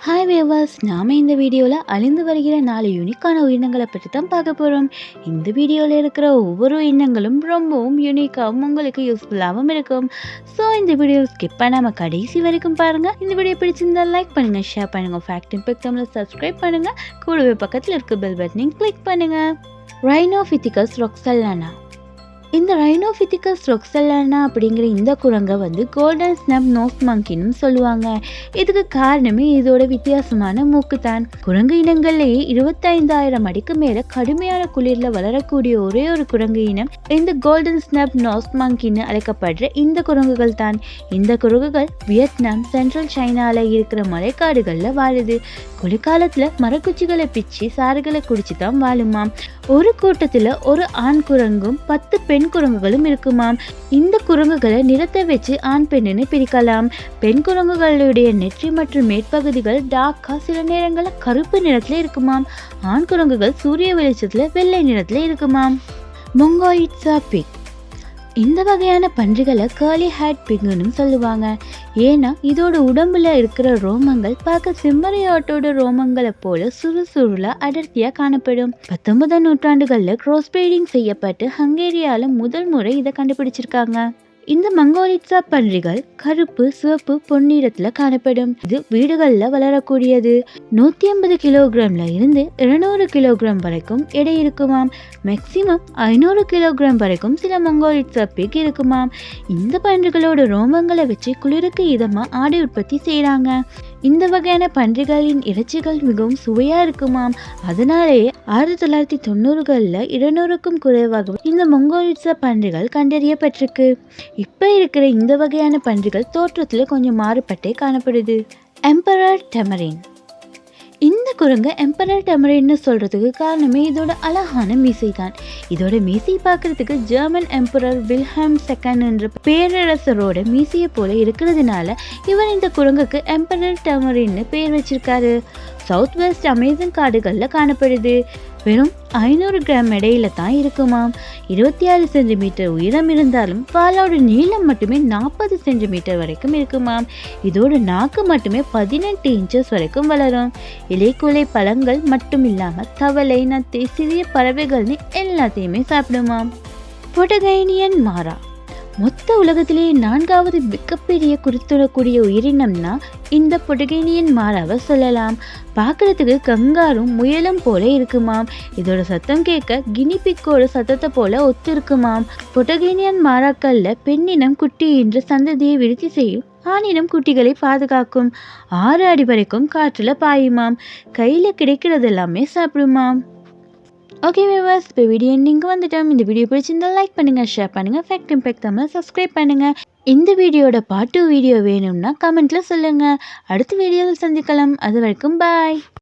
Hi வேவாஸ் நாம் இந்த வீடியோவில் அழிந்து வருகிற நாலு யூனிக்கான உயிரினங்களை பற்றி தான் பார்க்க போகிறோம் இந்த வீடியோவில் இருக்கிற ஒவ்வொரு உயிரினங்களும் ரொம்பவும் யூனிக்காகவும் உங்களுக்கு யூஸ்ஃபுல்லாகவும் இருக்கும். ஸோ இந்த வீடியோ ஸ்கிப் பண்ணாமல் கடைசி வரைக்கும் பாருங்கள் இந்த வீடியோ பிடிச்சிருந்தா லைக் பண்ணுங்கள் ஷேர் பண்ணுங்கள் ஃபேக்ட் இம்பெக்ட் தமிழ் சப்ஸ்கிரைப் பண்ணுங்கள் கூடவே பக்கத்தில் இருக்க பெல் பட்டனையும் கிளிக் பண்ணுங்கள் ரைனோஃபித்திகஸ் ரொக்சல்லானா இந்த ரைனோஃபித்திகஸ் ரொக்சல்லானா அப்படிங்கிற இந்த குரங்கை வந்து கோல்டன் ஸ்னப் நோஸ் மங்கின்னு சொல்லுவாங்க. இதுக்கு காரணமே இதோட வித்தியாசமான மூக்கு தான் குரங்கு இனங்கள்லேயே இருபத்தைந்தாயிரம் அடிக்கு மேல கடுமையான குளிர்ல வளரக்கூடிய ஒரே ஒரு குரங்கு இனம் இந்த கோல்டன் ஸ்னப் நோஸ் மங்கின்னு அழைக்கப்படுற இந்த குரங்குகள் தான். இந்த குரங்குகள் வியட்நாம் சென்ட்ரல் சைனால இருக்கிற மலைக்காடுகளில் வாழுது. குளிர்காலத்தில் மரக்குச்சிகளை பிச்சு சாறுகளை குடிச்சு தான் வாழுமாம். ஒரு கூட்டத்தில் ஒரு ஆண் குரங்கும் பத்து பெண் பெண் குரங்குகளும் இருக்குமாம். இந்த குரங்குகளை நிறத்தை வச்சு ஆண் பெண்ணுன்னு பிரிக்கலாம். பெண் குரங்குகளுடைய நெற்றி மற்றும் மேற்பகுதிகள் டாக்கா சில நேரங்களில் கருப்பு நிறத்துல இருக்குமாம். ஆண் குரங்குகள் சூரிய வெளிச்சத்துல வெள்ளை நிறத்துல இருக்குமாம். மொங்கோயிட்ஸா பிக் இந்த வகையான பன்றிகளை கேர்லி ஹேட் பிங்குன்னு சொல்லுவாங்க. ஏன்னா இதோட உடம்புல இருக்கிற ரோமங்கள் பார்க்க செம்மறியாட்டோட ரோமங்களை போல சுறுசுறுல அடர்த்தியா காணப்படும். பத்தொன்பதாம் நூற்றாண்டுகள்ல கிராஸ் பிரீடிங் செய்யப்பட்டு ஹங்கேரியால முதல் முறை இதை கண்டுபிடிச்சிருக்காங்க. இந்த மங்கோலிட்சா பன்றிகள் கருப்பு சிவப்பு பொன்னிறத்துல காணப்படும். இது வீடுகள்ல வளரக்கூடியது. நூத்தி ஐம்பது கிலோகிராம்ல இருந்து இருநூறு கிலோகிராம் வரைக்கும் எடை இருக்குமாம். மேக்சிமம் ஐநூறு கிலோகிராம் வரைக்கும் சில மங்கோலிட்சா பிக் இருக்குமாம். இந்த பன்றிகளோட ரோமங்களை வச்சு குளிருக்கு இதமா ஆடை உற்பத்தி செய்யறாங்க இந்த வகையான பன்றிகளின் இறைச்சிகள் மிகவும் சுவையாக இருக்குமாம். அதனாலேயே ஆயிரத்தி தொள்ளாயிரத்தி தொண்ணூறுகளில் இருநூறுக்கும் குறைவாக இந்த மொங்கோலிட்சா பன்றிகள் கண்டறியப்பட்டிருக்கு. இப்போ இருக்கிற இந்த வகையான பன்றிகள் தோற்றத்தில் கொஞ்சம் மாறுபட்டே காணப்படுது. எம்பரர் டெமரின் இந்த குரங்கு எம்பரர் டெமரின்னு சொல்கிறதுக்கு காரணமே இதோட அழகான மீசை தான் இதோட மீசை பார்க்கறதுக்கு ஜெர்மன் எம்பரர் வில்ஹாம் செகண்ட் என்ற பேரரசரோட மீசையை போல இருக்கிறதுனால இவர் இந்த குரங்குக்கு எம்பரர் டெமரின்னு பேர் வச்சிருக்காரு. சவுத் வெஸ்ட் அமேசன் காடுகளில் காணப்படுது. வெறும் ஐநூறு கிராம் எடையில தான் இருக்குமாம் இருபத்தி ஆறு சென்டிமீட்டர் உயரம் இருந்தாலும் பாலோட நீளம் மட்டுமே நாற்பது சென்டிமீட்டர் வரைக்கும் இருக்குமாம் இதோட நாக்கு மட்டுமே பதினெட்டு இன்ச்சஸ் வரைக்கும் வளரும். இலைக்குலை பழங்கள் மட்டும் இல்லாமல் தவளை நத்தை சிறிய பறவைகள்னு எல்லாத்தையுமே சாப்பிடுமாம் பொட்டகைனியன் மாறா மொத்த உலகத்திலேயே நான்காவது மிகப்பெரிய குறித்துடக்கூடிய உயிரினம்னா இந்த பொட்டகேனியன் மாறாவை சொல்லலாம். பார்க்கறதுக்கு கங்காரும் முயலும் போல இருக்குமாம். இதோட சத்தம் கேட்க கினிபிக்கோட சத்தத்தை போல ஒத்து இருக்குமாம் பொட்டகேனியன் மாறாக்கல்ல பெண்ணினம் குட்டி என்ற சந்ததியை விருத்தி செய்யும் ஆணினம் குட்டிகளை பாதுகாக்கும். ஆறு அடி வரைக்கும் காற்றுல பாயுமாம். கையில கிடைக்கிறதெல்லாமே சாப்பிடுமாம். ஓகே விவாஸ் இப்போ வீடியோ நீங்கள் வந்துட்டோம். இந்த வீடியோ பிடிச்சிருந்தால் லைக் பண்ணுங்கள் ஷேர் பண்ணுங்கள் ஃபேக்ட் இம்பேக்ட் தமிழ் சப்ஸ்கிரைப் பண்ணுங்கள் இந்த வீடியோட பாட்டு வீடியோ வேணும்னா கமெண்ட்டில் சொல்லுங்கள் அடுத்த வீடியோவில் சந்திக்கலாம். அது வரைக்கும் பாய்